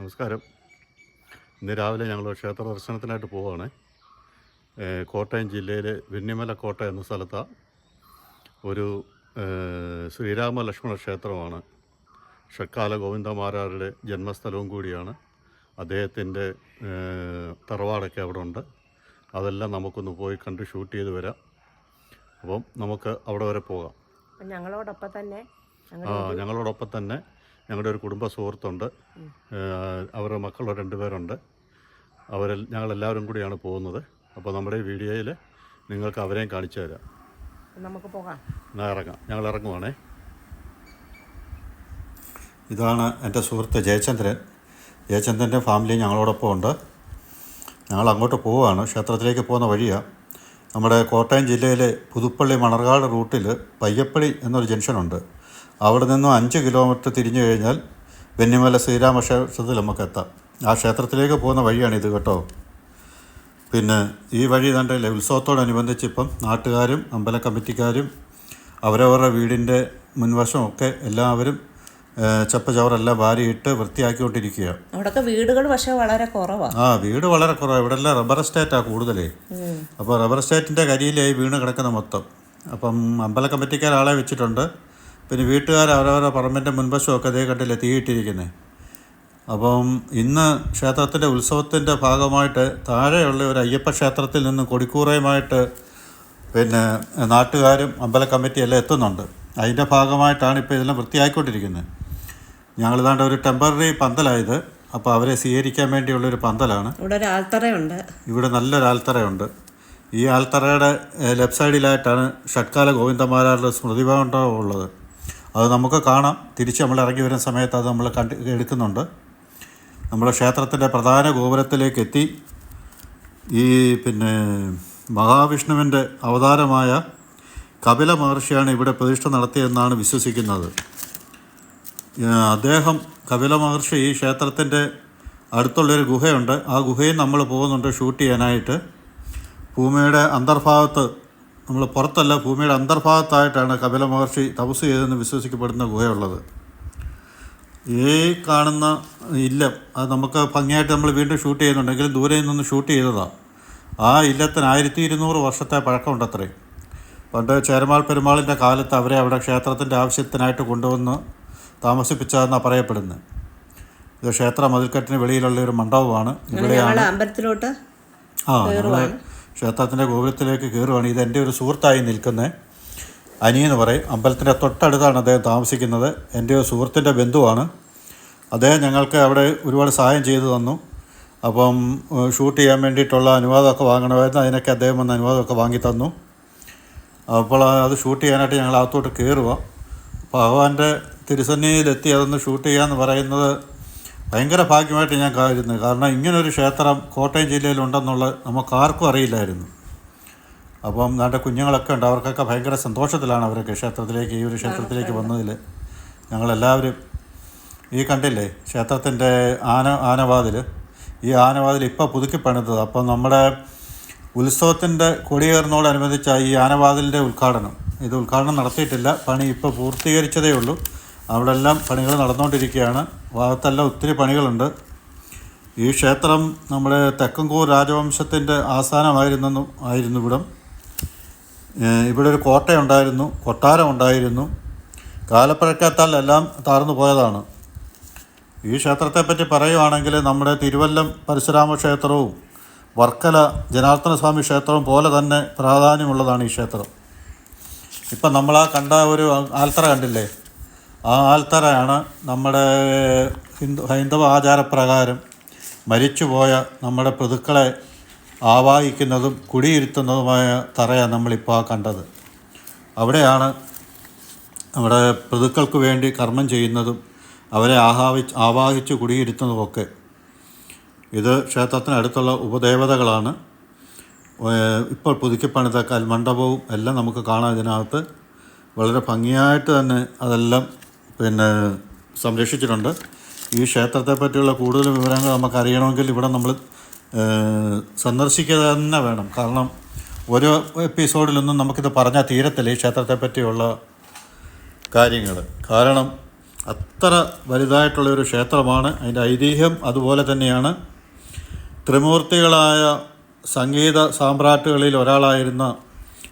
നമസ്കാരം. ഇന്ന് രാവിലെ ഞങ്ങൾ ക്ഷേത്ര ദർശനത്തിനായിട്ട് പോവുകയാണ് കോട്ടയം ജില്ലയിലെ വെന്നിമല കോട്ട എന്ന സ്ഥലത്താണ് ഒരു ശ്രീരാമ ലക്ഷ്മണ ക്ഷേത്രമാണ്. ഷക്കാല ഗോവിന്ദമാരാരുടെ ജന്മസ്ഥലവും കൂടിയാണ്. അദ്ദേഹത്തിന്റെ തറവാടൊക്കെ അവിടെ ഉണ്ട് അതെല്ലാം നമുക്കൊന്ന് പോയി കണ്ട് ഷൂട്ട് ചെയ്ത് വരാം. അപ്പം നമുക്ക് അവിടെ വരെ പോകാം. ഞങ്ങളോടൊപ്പം തന്നെ ആ ഞങ്ങളോടൊപ്പം തന്നെ ഞങ്ങളുടെ ഒരു കുടുംബ സുഹൃത്തുണ്ട്. അവരുടെ മക്കൾ രണ്ടുപേരുണ്ട് അവരെ ഞങ്ങളെല്ലാവരും കൂടിയാണ് പോകുന്നത്. അപ്പോൾ നമ്മുടെ ഈ വീഡിയോയിൽ നിങ്ങൾക്ക് അവരെയും കാണിച്ചു തരാം. നമുക്ക് പോകാം. എന്നാൽ ഇറങ്ങാം. ഞങ്ങൾ ഇറങ്ങുവാണേ. ഇതാണ് എന്റെ സുഹൃത്ത് ജയചന്ദ്രൻ. ജയചന്ദ്രന്റെ ഫാമിലി ഞങ്ങളോടൊപ്പം ഉണ്ട്. ഞങ്ങൾ അങ്ങോട്ട് പോവുകയാണ്. ക്ഷേത്രത്തിലേക്ക് പോകുന്ന വഴിയാണ് നമ്മുടെ കോട്ടയം ജില്ലയിലെ പുതുപ്പള്ളി മണർകാട് റൂട്ടിൽ പയ്യപ്പള്ളി എന്നൊരു ജംഗ്ഷനുണ്ട്. അവിടെ നിന്നും അഞ്ച് കിലോമീറ്റർ തിരിഞ്ഞു കഴിഞ്ഞാൽ വെന്നിമല ശ്രീരാമ ക്ഷേത്രത്തിൽ നമുക്ക് എത്താം. ആ ക്ഷേത്രത്തിലേക്ക് പോകുന്ന വഴിയാണിത് കേട്ടോ. പിന്നെ ഈ വഴി കണ്ടില്ലേ ഉത്സവത്തോടനുബന്ധിച്ച് ഇപ്പം നാട്ടുകാരും അമ്പല കമ്മിറ്റിക്കാരും അവരവരുടെ വീടിന്റെ മുൻവശമൊക്കെ എല്ലാവരും ചപ്പചവറെല്ലാം വാരിയിട്ട് വൃത്തിയാക്കിക്കൊണ്ടിരിക്കുകയാണ്. അവിടെയൊക്കെ വീടുകൾ പക്ഷേ വളരെ കുറവാണ് ആ വീട് വളരെ കുറവാണ് ഇവിടെ എല്ലാം റബ്ബർ എസ്റ്റേറ്റാണ് കൂടുതലേ. അപ്പോൾ റബ്ബർ എസ്റ്റേറ്റിന്റെ കരിയിലായി വീണ് കിടക്കുന്ന മൊത്തം. അപ്പം അമ്പല കമ്മിറ്റിക്കാർ ആളെ വെച്ചിട്ടുണ്ട്. പിന്നെ വീട്ടുകാർ അവരവരുടെ പറമ്പിന്റെ മുൻവശമൊക്കെ അതേ കണ്ടില്ലേ തീയിട്ടിരിക്കുന്നത് അപ്പം ഇന്ന് ക്ഷേത്രത്തിന്റെ ഉത്സവത്തിന്റെ ഭാഗമായിട്ട് താഴെയുള്ള ഒരു അയ്യപ്പ ക്ഷേത്രത്തിൽ നിന്ന് കൊടിക്കൂറയുമായിട്ട് പിന്നെ നാട്ടുകാരും അമ്പല കമ്മിറ്റി എല്ലാം എത്തുന്നുണ്ട്. അതിന്റെ ഭാഗമായിട്ടാണ് ഇപ്പോൾ ഇതെല്ലാം വൃത്തിയായിക്കൊണ്ടിരിക്കുന്നത് ഞങ്ങളിതാണ്ട് ഒരു ടെമ്പററി പന്തലായത് അപ്പോൾ അവരെ സ്വീകരിക്കാൻ വേണ്ടിയുള്ളൊരു പന്തലാണ്. ഇവിടെ ഒരു ആൽത്തറയുണ്ട്. ഇവിടെ നല്ലൊരു ആൽത്തറയുണ്ട്. ഈ ആൽത്തറയുടെ ലെഫ്റ്റ് സൈഡിലായിട്ടാണ് ഷട്കാല ഗോവിന്ദമാരാരുടെ സ്മൃതിഭാഗം ഉള്ളത് അത് നമുക്ക് കാണാം. തിരിച്ച് നമ്മൾ ഇറങ്ങി വരുന്ന സമയത്ത് അത് നമ്മൾ കണ്ട് എടുക്കുന്നുണ്ട്. നമ്മൾ ക്ഷേത്രത്തിന്റെ പ്രധാന ഗോപുരത്തിലേക്ക് എത്തി. ഈ പിന്നെ മഹാവിഷ്ണുവിന്റെ അവതാരമായ കപില മഹർഷിയാണ് ഇവിടെ പ്രതിഷ്ഠ നടത്തിയതെന്നാണ് വിശ്വസിക്കുന്നത്. അദ്ദേഹം കപില മഹർഷി ഈ ക്ഷേത്രത്തിന്റെ അടുത്തുള്ളൊരു ഗുഹയുണ്ട്. ആ ഗുഹയിൽ നമ്മൾ പോകുന്നുണ്ട് ഷൂട്ട് ചെയ്യാനായിട്ട്. ഭൂമിയുടെ അന്തർഭാഗത്ത് നമ്മൾ പുറത്തല്ല ഭൂമിയുടെ അന്തർഭാഗത്തായിട്ടാണ് കപില മഹർഷി തപസ് ചെയ്തെന്ന് വിശ്വസിക്കപ്പെടുന്ന ഗുഹയുള്ളത്. ഈ കാണുന്ന ഇല്ലം അത് നമുക്ക് ഭംഗിയായിട്ട് നമ്മൾ വീണ്ടും ഷൂട്ട് ചെയ്യുന്നുണ്ടെങ്കിലും ദൂരെ നിന്ന് ഷൂട്ട് ചെയ്തതാണ് ആ ഇല്ലത്തിന് ആയിരത്തി ഇരുന്നൂറ് വർഷത്തെ പഴക്കമുണ്ടത്രേ. പണ്ട് ചേരമാൾ പെരുമാളിന്റെ കാലത്ത് അവരെ അവിടെ ക്ഷേത്രത്തിന്റെ ആവശ്യത്തിനായിട്ട് കൊണ്ടുവന്ന് താമസിപ്പിച്ചതെന്നാണ് പറയപ്പെടുന്നത് ഇത് ക്ഷേത്ര മതിൽക്കെട്ടിന് വെളിയിലുള്ള ഒരു മണ്ഡപമാണ്. ഇവിടെയാണ് അമ്പലത്തിലോട്ട് ആ ക്ഷേത്രത്തിന്റെ ഗോപുരത്തിലേക്ക് കയറുവാണ്. ഇത് എന്റെ ഒരു സുഹൃത്തായി നിൽക്കുന്നത് അനി എന്ന് പറയും. അമ്പലത്തിന്റെ തൊട്ടടുത്താണ് അദ്ദേഹം താമസിക്കുന്നത്. എന്റെ ഒരു സുഹൃത്തിന്റെ ബന്ധുവാണ്. അദ്ദേഹം ഞങ്ങൾക്ക് അവിടെ ഒരുപാട് സഹായം ചെയ്തു തന്നു. അപ്പം ഷൂട്ട് ചെയ്യാൻ വേണ്ടിയിട്ടുള്ള അനുവാദമൊക്കെ വാങ്ങണമായിരുന്നു. അതിനൊക്കെ അദ്ദേഹം വന്ന് അനുവാദമൊക്കെ വാങ്ങി തന്നു. അപ്പോൾ അത് ഷൂട്ട് ചെയ്യാനായിട്ട് ഞങ്ങൾ അകത്തോട്ട് കയറുക ഭഗവാന്റെ തിരുസന്നിധിയിലെത്തി അതൊന്ന് ഷൂട്ട് ചെയ്യാന്ന് പറയുന്നത് ഭയങ്കര ഭാഗ്യമായിട്ട് ഞാൻ കരുതുന്നു കാരണം ഇങ്ങനൊരു ക്ഷേത്രം കോട്ടയം ജില്ലയിലുണ്ടെന്നുള്ളത് നമുക്കാർക്കും അറിയില്ലായിരുന്നു. അപ്പം നാട്ടെ കുഞ്ഞുങ്ങളൊക്കെ ഉണ്ട്. അവർക്കൊക്കെ ഭയങ്കര സന്തോഷത്തിലാണ് അവരൊക്കെ ക്ഷേത്രത്തിലേക്ക് ഈ ഒരു ക്ഷേത്രത്തിലേക്ക് വന്നതിൽ ഞങ്ങളെല്ലാവരും ഈ കണ്ടില്ലേ ക്ഷേത്രത്തിന്റെ ആന ആനവാതിൽ ഈ ആനവാതിൽ ഇപ്പോൾ പുതുക്കി പണിതത്. അപ്പം നമ്മുടെ ഉത്സവത്തിന്റെ കൊടിയേറുന്നതോടനുബന്ധിച്ച ഈ ആനവാതിലിന്റെ ഉദ്ഘാടനം. ഇത് ഉദ്ഘാടനം നടത്തിയിട്ടില്ല. പണി ഇപ്പോൾ പൂർത്തീകരിച്ചതേ ഉള്ളൂ. അവിടെ എല്ലാം പണികൾ നടന്നുകൊണ്ടിരിക്കുകയാണ്. ഭാഗത്തെല്ലാം ഒത്തിരി പണികളുണ്ട്. ഈ ക്ഷേത്രം നമ്മുടെ തെക്കൻകൂർ രാജവംശത്തിന്റെ ആസ്ഥാനമായിരുന്നെന്നും ആയിരുന്നു ഇവിടം. ഇവിടെ ഒരു കോട്ടയുണ്ടായിരുന്നു കൊട്ടാരം ഉണ്ടായിരുന്നു കാലപ്പഴക്കത്താൽ എല്ലാം താർന്നു പോയതാണ്. ഈ ക്ഷേത്രത്തെപ്പറ്റി പറയുവാണെങ്കിൽ നമ്മുടെ തിരുവല്ലം പരശുരാമ ക്ഷേത്രവും വർക്കല ജനാർദ്ദന സ്വാമി ക്ഷേത്രവും പോലെ തന്നെ പ്രാധാന്യമുള്ളതാണ് ഈ ക്ഷേത്രം. ഇപ്പം നമ്മൾ ആ കണ്ട ഒരു ആൽത്തറ കണ്ടില്ലേ? ആ ആൽത്തറയാണ് നമ്മുടെ ഹിന്ദു ഹൈന്ദവ ആചാരപ്രകാരം മരിച്ചുപോയ നമ്മുടെ പ്രതുക്കളെ ആവാഹിക്കുന്നതും കുടിയിരുത്തുന്നതുമായ തറയാണ് നമ്മളിപ്പോൾ കണ്ടത്. അവിടെയാണ് നമ്മുടെ പ്രതുക്കൾക്ക് വേണ്ടി കർമ്മം ചെയ്യുന്നതും അവരെ ആഹാവി ആവാഹിച്ച് കുടിയിരുത്തുന്നതുമൊക്കെ. ഇത് ക്ഷേത്രത്തിനടുത്തുള്ള ഉപദേവതകളാണ്. ഇപ്പോൾ പുതുക്കി പണിത കൽമണ്ഡപവും എല്ലാം നമുക്ക് കാണാം ഇതിനകത്ത്. വളരെ ഭംഗിയായിട്ട് തന്നെ അതെല്ലാം പിന്നെ സംരക്ഷിച്ചിട്ടുണ്ട്. ഈ ക്ഷേത്രത്തെ പറ്റിയുള്ള കൂടുതൽ വിവരങ്ങൾ നമുക്ക് അറിയണമെങ്കിൽ ഇവിടെ നമ്മൾ സന്ദർശിക്കുക തന്നെ വേണം. കാരണം ഓരോ എപ്പിസോഡിലൊന്നും നമുക്കിത് പറഞ്ഞാൽ തീരത്തില്ല ഈ ക്ഷേത്രത്തെ പറ്റിയുള്ള കാര്യങ്ങൾ. കാരണം അത്ര വലുതായിട്ടുള്ള ഒരു ക്ഷേത്രമാണ്. അതിന്റെ ഐതിഹ്യം അതുപോലെ തന്നെയാണ്. ത്രിമൂർത്തികളായ സംഗീത സാമ്രാട്ടുകളിൽ ഒരാളായിരുന്ന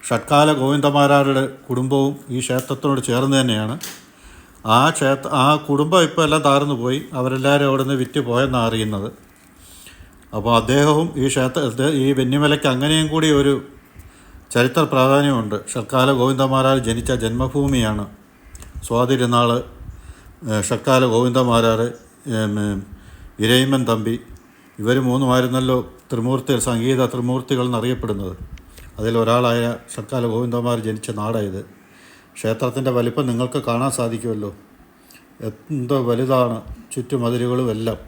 ഷട്കാല ഗോവിന്ദമാരാരുടെ കുടുംബവും ഈ ക്ഷേത്രത്തിനോട് ചേർന്ന് തന്നെയാണ്. ആ ക്ഷേത്ര ആ കുടുംബം ഇപ്പോൾ എല്ലാം താർന്നു പോയി. അവരെല്ലാവരും അവിടെ നിന്ന് വിറ്റ് പോയെന്നാണ് അറിയുന്നത്. അപ്പോൾ അദ്ദേഹവും ഈ ക്ഷേത്ര ഈ വെന്നിമലയ്ക്ക് അങ്ങനെയും കൂടി ഒരു ചരിത്ര പ്രാധാന്യമുണ്ട്. ഷർക്കാല ഗോവിന്ദമാരാൽ ജനിച്ച ജന്മഭൂമിയാണ്. സ്വാതിരുന്നാൾ ഷർക്കാല ഗോവിന്ദമാരാർ ഇരയിമൻ തമ്പി ഇവർ മൂന്നുമായിരുന്നല്ലോ ത്രിമൂർത്തി സംഗീത ത്രിമൂർത്തികൾ എന്നറിയപ്പെടുന്നത്. അതിലൊരാളായ ഷർക്കാല ഗോവിന്ദമാർ ജനിച്ച നാടായത്. ക്ഷേത്രത്തിന്റെ വലിപ്പം നിങ്ങൾക്ക് കാണാൻ സാധിക്കുമല്ലോ. എന്തോ വലുതാണ് ചുറ്റുമതിലുകളും എല്ലാം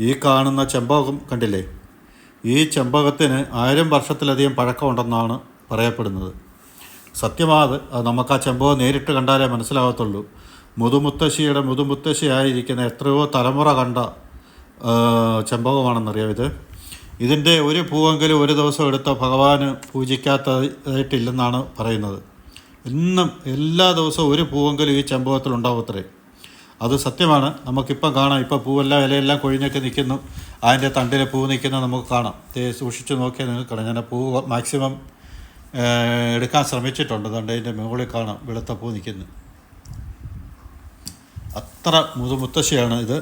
ഈ കാണുന്ന ചെമ്പകം കണ്ടില്ലേ? ഈ ചെമ്പകത്തിന് ആയിരം വർഷത്തിലധികം പഴക്കമുണ്ടെന്നാണ് പറയപ്പെടുന്നത്. സത്യമാത് അത്. നമുക്ക് ആ ചെമ്പകം നേരിട്ട് കണ്ടാലേ മനസ്സിലാകത്തുള്ളൂ മുതുമുത്തശ്ശിയുടെ മുതുമുത്തശ്ശിയായിരിക്കുന്ന എത്രയോ തലമുറ കണ്ട ചെമ്പകമാണെന്നറിയാം ഇത്? ഇതിന്റെ ഒരു പൂവെങ്കിലും ഒരു ദിവസം എടുത്ത ഭഗവാന് പൂജിക്കാത്തതായിട്ടില്ലെന്നാണ് പറയുന്നത്. എന്നും എല്ലാ ദിവസവും ഒരു പൂവെങ്കിലും ഈ ചെമ്പകത്തിലുണ്ടാവത്രേ അത് സത്യമാണ്. നമുക്കിപ്പം കാണാം. ഇപ്പം പൂവെല്ലാം ഇലയെല്ലാം കൊഴിഞ്ഞൊക്കെ നിൽക്കുന്നു. അതിന്റെ തണ്ടിലെ പൂ നിൽക്കുന്ന നമുക്ക് കാണാം. സൂക്ഷിച്ച് നോക്കിയാൽ നിങ്ങൾക്ക് കാണാം. ഞാൻ പൂ മാക്സിമം എടുക്കാൻ ശ്രമിച്ചിട്ടുണ്ട്. അതുകൊണ്ട് മുകളിൽ കാണാം. വെളുത്ത പൂ നിൽക്കുന്നു. അത്ര മുതുമുത്തശ്ശിയാണ് ഇത്.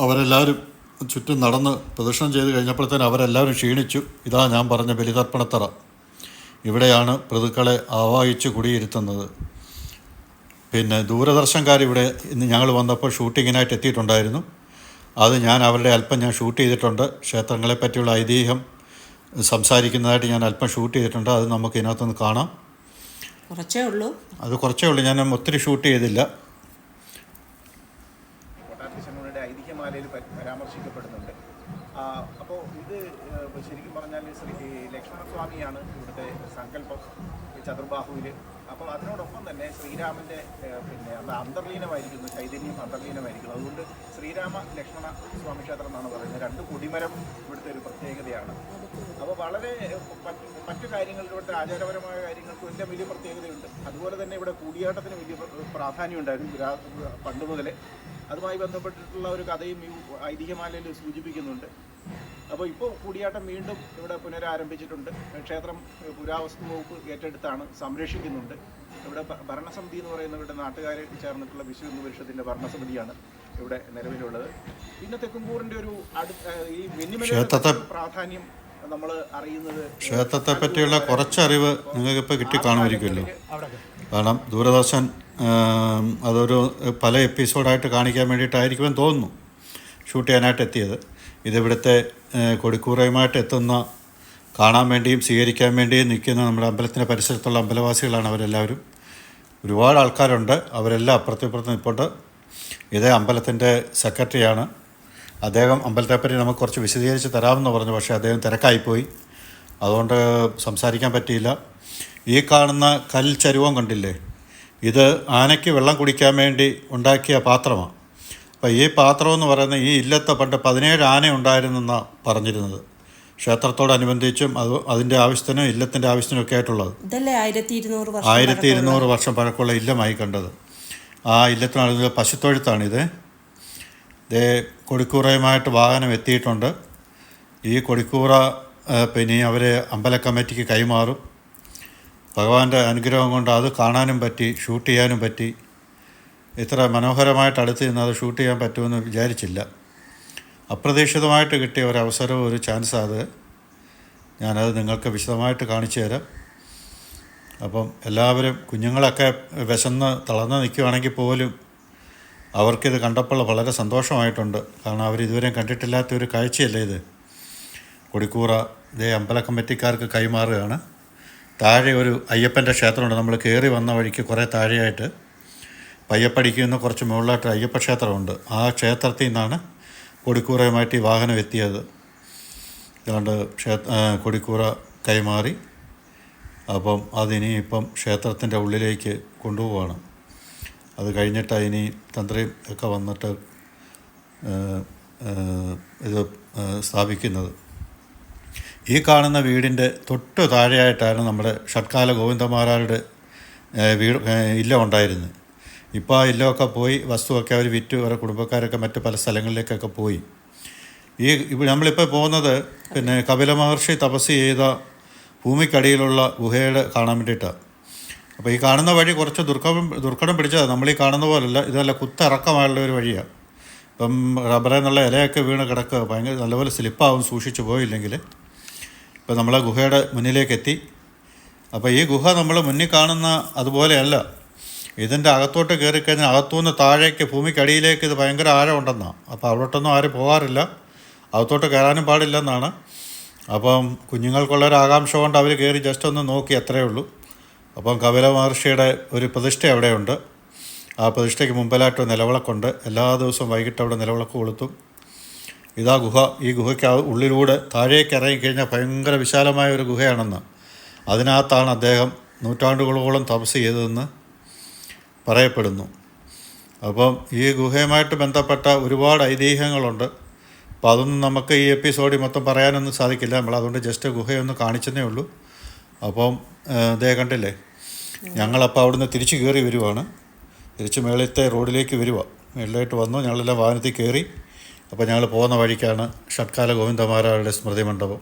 അവരെല്ലാവരും ചുറ്റും നടന്ന് പ്രദക്ഷിണം ചെയ്ത് കഴിഞ്ഞപ്പോഴത്തേന് അവരെല്ലാവരും ക്ഷീണിച്ചു. ഇതാ ഞാൻ പറഞ്ഞ ബലിതർപ്പണത്തറ. ഇവിടെയാണ് പ്രതുക്കളെ ആവാഹിച്ച് കുടിയിരുത്തുന്നത്. പിന്നെ ദൂരദർശൻകാർ ഇവിടെ ഇന്ന് ഞങ്ങൾ വന്നപ്പോൾ ഷൂട്ടിങ്ങിനായിട്ട് എത്തിയിട്ടുണ്ടായിരുന്നു. അത് ഞാൻ അവരുടെ അല്പം ഞാൻ ഷൂട്ട് ചെയ്തിട്ടുണ്ട്. ക്ഷേത്രങ്ങളെ പറ്റിയുള്ള ഐതിഹ്യം സംസാരിക്കുന്നതായിട്ട് ഞാൻ അല്പം ഷൂട്ട് ചെയ്തിട്ടുണ്ട്. അത് നമുക്ക് ഇതിനകത്തുനിന്ന് കാണാം. കുറച്ചേ ഉള്ളൂ. അത് കുറച്ചേ ഉള്ളൂ. ഞാൻ ഒത്തിരി ഷൂട്ട് ചെയ്തില്ല. കൊട്ടാരത്തിശമ്മയുടെ ഐതിഹ്യമാലയിൽ പ- പരാമർശിക്കപ്പെടുന്നുണ്ട് അപ്പോൾ ഇത് ഏഹ്, ശരിക്കും പറഞ്ഞാൽ ശ്രീ ലക്ഷ്മണസ്വാമിയാണ് ഇവിടുത്തെ സങ്കല്പം ചതുർബാഹുവിൽ അപ്പോൾ അതിനോടൊപ്പം തന്നെ ശ്രീരാമന്റെ പിന്നെ അത് അന്തർലീനമായിരിക്കുന്നു ചൈതന്യം അന്തർലീനമായിരിക്കുന്നു. അതുകൊണ്ട് ശ്രീരാമ ലക്ഷ്മണ സ്വാമി ക്ഷേത്രം എന്നാണ് പറയുന്നത്. രണ്ട് കൊടിമരം ഇവിടുത്തെ ഒരു പ്രത്യേകതയാണ്. അപ്പോൾ വളരെ മറ്റു കാര്യങ്ങളിൽ ഇവിടുത്തെ ആചാരപരമായ കാര്യങ്ങൾക്കും എല്ലാം വലിയ പ്രത്യേകതയുണ്ട്. അതുപോലെ തന്നെ ഇവിടെ കൂടിയാട്ടത്തിന് വലിയ പ്രാധാന്യം ഉണ്ടായിരുന്നു പണ്ട് മുതലേ. അതുമായി ബന്ധപ്പെട്ടിട്ടുള്ള ഒരു കഥയും ഈ ഐതിഹ്യമാലയിൽ സൂചിപ്പിക്കുന്നുണ്ട്. അപ്പോൾ ഇപ്പോൾ കൂടിയാട്ടം വീണ്ടും ഇവിടെ പുനരാരംഭിച്ചിട്ടുണ്ട്. ക്ഷേത്രം പുരാവസ്തു വകുപ്പ് ഏറ്റെടുത്താണ് സംരക്ഷിക്കുന്നുണ്ട്. ഇവിടെ ഭരണസമിതി എന്ന് പറയുന്ന ഇവിടെ നാട്ടുകാരെ ചേർന്നിട്ടുള്ള വിശ്വ ഹിന്ദു പരിഷത്തിന്റെ ഭരണസമിതിയാണ് ഇവിടെ നിലവിലുള്ളത്. പിന്നെ തെക്കുംകൂറിന്റെ ഒരു അടു ഈ മിനിമം പ്രാധാന്യം നമ്മൾ അറിയുന്നത് ക്ഷേത്രത്തെ പറ്റിയുള്ള കുറച്ചറിവ് കിട്ടി കിട്ടിക്കാണുമായിരിക്കുമല്ലോ. കാരണം ദൂരദർശൻ അതൊരു പല എപ്പിസോഡായിട്ട് കാണിക്കാൻ വേണ്ടിയിട്ടായിരിക്കുമെന്ന് തോന്നുന്നു. ഷൂട്ട് ചെയ്യാനായിട്ട് എത്തിയത് ഇതിവിടുത്തെ കൊടിക്കൂറയുമായിട്ട് എത്തുന്ന കാണാൻ വേണ്ടിയും സ്വീകരിക്കാൻ വേണ്ടിയും നിൽക്കുന്ന നമ്മുടെ അമ്പലത്തിന്റെ പരിസരത്തുള്ള അമ്പലവാസികളാണ് അവരെല്ലാവരും. ഒരുപാട് ആൾക്കാരുണ്ട്. അവരെല്ലാം അപ്പുറത്തും ഇപ്പുറത്തും നിൽപ്പുണ്ട് ഇതേ അമ്പലത്തിന്റെ സെക്രട്ടറിയാണ്. അദ്ദേഹം അമ്പലത്തെപ്പറ്റി നമുക്ക് കുറച്ച് വിശദീകരിച്ച് തരാമെന്ന് പറഞ്ഞു. പക്ഷേ അദ്ദേഹം തിരക്കായിപ്പോയി. അതുകൊണ്ട് സംസാരിക്കാൻ പറ്റിയില്ല. ഈ കാണുന്ന കൽച്ചരുവം കണ്ടില്ലേ? ഇത് ആനയ്ക്ക് വെള്ളം കുടിക്കാൻ വേണ്ടി ഉണ്ടാക്കിയ പാത്രമാണ് അപ്പോൾ ഈ പാത്രം എന്ന് പറയുന്ന ഈ ഇല്ലത്തെ പണ്ട് പതിനേഴ് ആന ഉണ്ടായിരുന്നെന്നാണ് പറഞ്ഞിരുന്നത്. ക്ഷേത്രത്തോടനുബന്ധിച്ചും അത് അതിന്റെ ആവശ്യത്തിനും ഇല്ലത്തിന്റെ ആവശ്യത്തിനും ഒക്കെ ആയിട്ടുള്ളത്. ആയിരത്തി ഇരുന്നൂറ് വർഷം പഴക്കമുള്ള ഇല്ലമായി കണ്ടത്. ആ ഇല്ലത്തിനാണ് പശുത്തൊഴുത്താണിത് ഇതേ. കൊടിക്കൂറയുമായിട്ട് വാഹനം എത്തിയിട്ടുണ്ട്. ഈ കൊടിക്കൂറ പിന്നെ അവർ അമ്പല കമ്മിറ്റിക്ക് കൈമാറും. ഭഗവാന്റെ അനുഗ്രഹം കൊണ്ട് അത് കാണാനും പറ്റി ഷൂട്ട് ചെയ്യാനും പറ്റി. ഇത്ര മനോഹരമായിട്ട് അടുത്ത് നിന്ന് അത് ഷൂട്ട് ചെയ്യാൻ പറ്റുമെന്ന് വിചാരിച്ചില്ല. അപ്രതീക്ഷിതമായിട്ട് കിട്ടിയ ഒരു അവസരവും ഒരു ചാൻസ് അത്. ഞാനത് നിങ്ങൾക്ക് വിശദമായിട്ട് കാണിച്ചു തരാം. അപ്പം എല്ലാവരും കുഞ്ഞുങ്ങളൊക്കെ വിശന്ന് തളർന്ന് നിൽക്കുകയാണെങ്കിൽ പോലും അവർക്കിത് കണ്ടപ്പോൾ വളരെ സന്തോഷമായിട്ടുണ്ട്. കാരണം അവർ ഇതുവരെയും കണ്ടിട്ടില്ലാത്ത ഒരു കാഴ്ചയല്ലേ ഇത്. കൊടിക്കൂറ ഇതേ അമ്പല കമ്മിറ്റിക്കാർക്ക് കൈമാറുകയാണ്. താഴെ ഒരു അയ്യപ്പന്റെ ക്ഷേത്രമുണ്ട്. നമ്മൾ കയറി വന്ന വഴിക്ക് കുറേ താഴെയായിട്ട് പയ്യപ്പടിക്ക് നിന്ന് കുറച്ച് മുകളിലായിട്ട് അയ്യപ്പ ക്ഷേത്രമുണ്ട് ആ ക്ഷേത്രത്തിൽ നിന്നാണ് കൊടിക്കൂറയുമായിട്ട് ഈ വാഹനം എത്തിയത്. അതുകൊണ്ട് ക്ഷേത്ര കൊടിക്കൂറ കൈമാറി. അപ്പം അതിനി ഇപ്പം ക്ഷേത്രത്തിന്റെ ഉള്ളിലേക്ക് കൊണ്ടുപോവാണ്. അത് കഴിഞ്ഞിട്ട് ഇനി തന്ത്രി ഒക്കെ വന്നിട്ട് ഇത് സ്ഥാപിക്കുന്നത്. ഈ കാണുന്ന വീടിന്റെ തൊട്ട് താഴെയായിട്ടാണ് നമ്മുടെ ഷട്കാല ഗോവിന്ദമാരാരുടെ വീട് ഇല്ല ഉണ്ടായിരുന്നത്. ഇപ്പോൾ ആ ഇല്ലമൊക്കെ പോയി വസ്തുവൊക്കെ അവർ വിറ്റ് അവരുടെ കുടുംബക്കാരൊക്കെ മറ്റ് പല സ്ഥലങ്ങളിലേക്കൊക്കെ പോയി. ഈ ഇപ്പം നമ്മളിപ്പോൾ പോകുന്നത് പിന്നെ കപില മഹർഷി തപസ് ചെയ്ത ഭൂമിക്കടിയിലുള്ള ഗുഹയുടെ കാണാൻ വേണ്ടിയിട്ടാണ് അപ്പോൾ ഈ കാണുന്ന വഴി കുറച്ച് ദുർഘടം ദുർഘടം പിടിച്ചതാണ് നമ്മൾ ഈ കാണുന്ന പോലല്ല ഇതല്ല കുത്തിറക്കമായുള്ള ഒരു വഴിയാണ് ഇപ്പം റബ്ബറിൽ നിന്നുള്ള ഇലയൊക്കെ വീണ് കിടക്കുക ഭയങ്കര നല്ലപോലെ സ്ലിപ്പാവും സൂക്ഷിച്ചു പോയില്ലെങ്കിൽ ഇപ്പം നമ്മളെ ഗുഹയുടെ മുന്നിലേക്ക് എത്തി. അപ്പോൾ ഈ ഗുഹ നമ്മൾ മുന്നിൽ കാണുന്ന അതുപോലെയല്ല. ഇതിന്റെ അകത്തോട്ട് കയറി കഴിഞ്ഞാൽ അകത്തുനിന്ന് താഴേക്ക് ഭൂമിക്കടിയിലേക്ക് ഇത് ഭയങ്കര ആഴമുണ്ടെന്നാണ് അപ്പോൾ അവിടോട്ടൊന്നും ആരും പോകാറില്ല അകത്തോട്ട് കയറാനും പാടില്ലെന്നാണ്. അപ്പം കുഞ്ഞുങ്ങൾക്കുള്ളൊരു ആകാംക്ഷ കൊണ്ട് അവർ കയറി ജസ്റ്റ് ഒന്ന് നോക്കി അത്രയേ ഉള്ളൂ. അപ്പം കപില മഹർഷിയുടെ ഒരു പ്രതിഷ്ഠ അവിടെയുണ്ട്. ആ പ്രതിഷ്ഠയ്ക്ക് മുമ്പിലായിട്ട് നിലവിളക്കുണ്ട്. എല്ലാ ദിവസവും വൈകിട്ട് അവിടെ നിലവിളക്ക് കൊളുത്തും. ഇതാ ഗുഹ. ഈ ഗുഹയ്ക്ക് ഉള്ളിലൂടെ താഴേക്ക് ഇറങ്ങിക്കഴിഞ്ഞാൽ ഭയങ്കര വിശാലമായ ഒരു ഗുഹയാണെന്ന്. അതിനകത്താണ് അദ്ദേഹം നൂറ്റാണ്ടുകളോളം തപസ് ചെയ്തതെന്ന് പറയപ്പെടുന്നു. അപ്പം ഈ ഗുഹയുമായിട്ട് ബന്ധപ്പെട്ട ഒരുപാട് ഐതിഹ്യങ്ങളുണ്ട്. അപ്പോൾ അതൊന്നും നമുക്ക് ഈ എപ്പിസോഡിൽ മൊത്തം പറയാനൊന്നും സാധിക്കില്ല. നമ്മൾ അതുകൊണ്ട് ജസ്റ്റ് ഗുഹയൊന്ന് കാണിച്ചതേ ഉള്ളൂ. അപ്പം ഇതേ കണ്ടില്ലേ? ഞങ്ങളപ്പോൾ അവിടുന്ന് തിരിച്ചു കയറി വരുവാണ്. തിരിച്ച് മേളത്തെ റോഡിലേക്ക് വരുക മേളിലായിട്ട് വന്നു ഞങ്ങളെല്ലാം വാഹനത്തിൽ കയറി. അപ്പോൾ ഞങ്ങൾ പോകുന്ന വഴിക്കാണ് ഷട്കാല ഗോവിന്ദമാരാരുടെ സ്മൃതി മണ്ഡപം.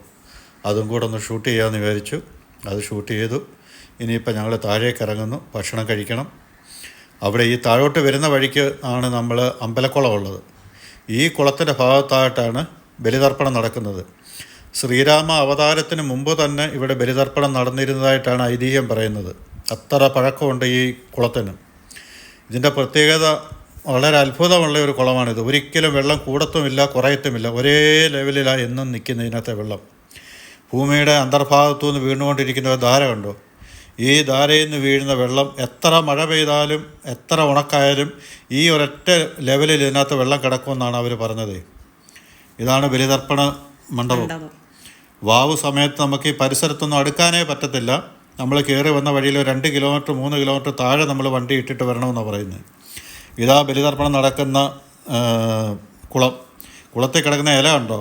അതും കൂടെ ഒന്ന് ഷൂട്ട് ചെയ്യാമെന്ന് വിചാരിച്ചു. അത് ഷൂട്ട് ചെയ്തു. ഇനിയിപ്പോൾ ഞങ്ങൾ താഴേക്ക് ഇറങ്ങുന്നു. ഭക്ഷണം കഴിക്കണം. അവിടെ ഈ താഴോട്ട് വരുന്ന വഴിക്ക് ആണ് നമ്മൾ അമ്പലക്കുളം ഉള്ളത്. ഈ കുളത്തിന്റെ ഭാഗത്തായിട്ടാണ് ബലിതർപ്പണം നടക്കുന്നത്. ശ്രീരാമ അവതാരത്തിന് മുമ്പ് തന്നെ ഇവിടെ ബലിതർപ്പണം നടന്നിരുന്നതായിട്ടാണ് ഐതിഹ്യം പറയുന്നത്. അത്ര പഴക്കമുണ്ട് ഈ കുളത്തിന്. ഇതിന്റെ പ്രത്യേകത വളരെ അത്ഭുതമുള്ള ഒരു കുളമാണിത്. ഒരിക്കലും വെള്ളം കൂടത്തുമില്ല കുറയത്തുമില്ല. ഒരേ ലെവലിലാണ് എന്നും നിൽക്കുന്ന ഇതിനകത്തെ വെള്ളം. ഭൂമിയുടെ അന്തർഭാഗത്തു നിന്ന് വീണുകൊണ്ടിരിക്കുന്ന ധാര കണ്ടോ? ഈ ധാരയിൽ നിന്ന് വീഴുന്ന വെള്ളം എത്ര മഴ പെയ്താലും എത്ര ഉണക്കായാലും ഈ ഒരൊറ്റ ലെവലിൽ ഇതിനകത്ത് വെള്ളം കിടക്കുമെന്നാണ് അവർ പറഞ്ഞത്. ഇതാണ് ബലിതർപ്പണ മണ്ഡപം. വാവ് സമയത്ത് നമുക്ക് ഈ പരിസരത്തൊന്നും അടുക്കാനേ പറ്റത്തില്ല. നമ്മൾ കയറി വന്ന വഴിയിൽ രണ്ട് കിലോമീറ്റർ മൂന്ന് കിലോമീറ്റർ താഴെ നമ്മൾ വണ്ടി ഇട്ടിട്ട് വരണമെന്നാണ് പറയുന്നത്. ഇതാ ബലിതർപ്പണം നടക്കുന്ന കുളം. കുളത്തിൽ കിടക്കുന്ന ഇല ഉണ്ടോ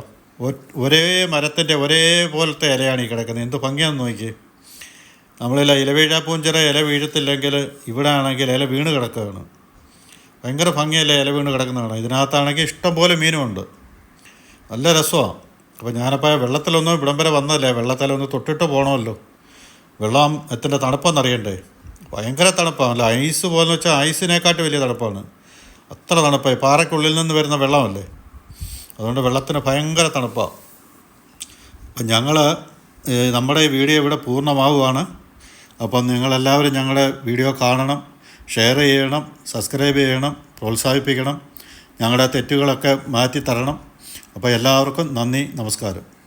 ഒരേ മരത്തിന്റെ ഒരേ പോലത്തെ ഇലയാണ് ഈ കിടക്കുന്നത്. എന്ത് ഭംഗിയാണെന്ന് നോക്കി നമ്മളില്ല ഇല വീഴാപ്പൂഞ്ചിറ ഇല വീഴത്തില്ലെങ്കിൽ ഇവിടെ ആണെങ്കിൽ ഇല വീണ് കിടക്കുകയാണ്. ഭയങ്കര ഭംഗിയല്ലേ ഇല വീണ് കിടക്കുന്നതാണ്. ഇതിനകത്താണെങ്കിൽ ഇഷ്ടം പോലെ മീനുമുണ്ട്. നല്ല രസമാണ് അപ്പോൾ ഞാനപ്പോൾ വെള്ളത്തിലൊന്നും ഇവിടം വന്നതല്ലേ. വെള്ളത്തിലൊന്ന് തൊട്ടിട്ട് പോകണമല്ലോ വെള്ളം എത്തിന്റെ തണുപ്പെന്നറിയണ്ടേ ഭയങ്കര തണുപ്പാണ് അല്ല ഐസ് പോലെന്ന് വെച്ചാൽ ഐസിനെക്കാട്ട് വലിയ തണുപ്പാണ്. അത്ര തണുപ്പായി പാറയ്ക്കുള്ളിൽ നിന്ന് വരുന്ന വെള്ളമല്ലേ. അതുകൊണ്ട് വെള്ളത്തിന് ഭയങ്കര തണുപ്പാണ് അപ്പം ഞങ്ങൾ നമ്മുടെ ഈ വീഡിയോ ഇവിടെ പൂർണമാവുകയാണ്. അപ്പം നിങ്ങളെല്ലാവരും ഞങ്ങളുടെ വീഡിയോ കാണണം ഷെയർ ചെയ്യണം സബ്സ്ക്രൈബ് ചെയ്യണം പ്രോത്സാഹിപ്പിക്കണം. ഞങ്ങളുടെ തെറ്റുകളൊക്കെ മാറ്റി തരണം അപ്പോൾ എല്ലാവർക്കും നന്ദി നമസ്കാരം.